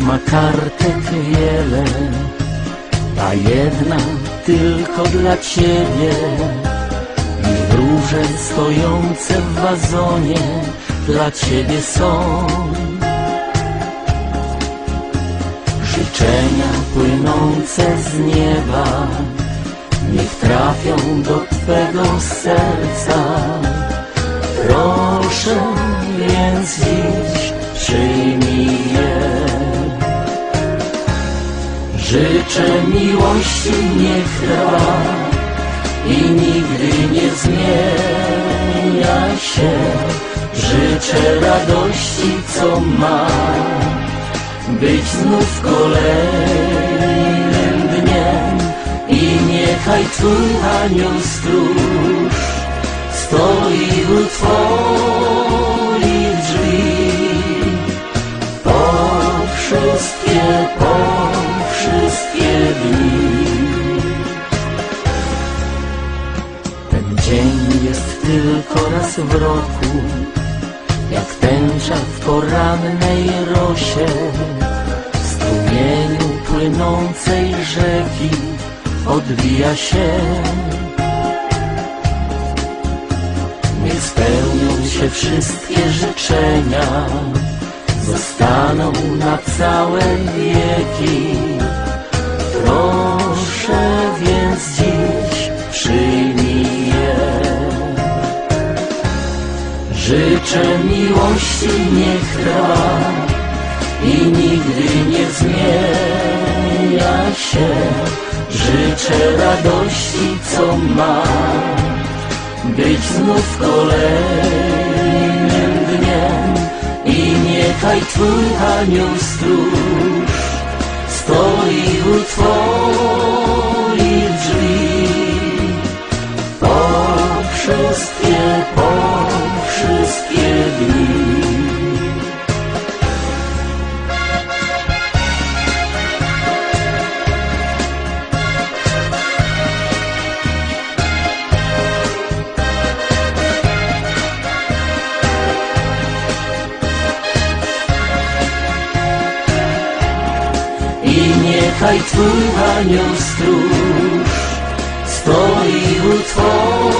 ma kartek wiele, a jedna tylko dla ciebie. I róże stojące w wazonie dla ciebie są. Życzenia płynące z nieba niech trafią do twego serca. Proszę więc dziś przyjmij Życzę miłości niech trwa i nigdy nie zmienia się. Życzę radości, co ma być znów kolejnym dniem i niechaj Twój anioł stróż stoi u Twoich tylko raz w roku, jak tęcza w porannej rosie, w strumieniu płynącej rzeki odbija się. Niech spełnią się wszystkie życzenia, zostaną na całe wieki. Życzę miłości niech trwa i nigdy nie zmienia się. Życzę radości, co ma być znów kolejnym dniem i niechaj Twój anioł stróż stoi u Twoich niechaj Twój anioł stróż. Stoi u Twoich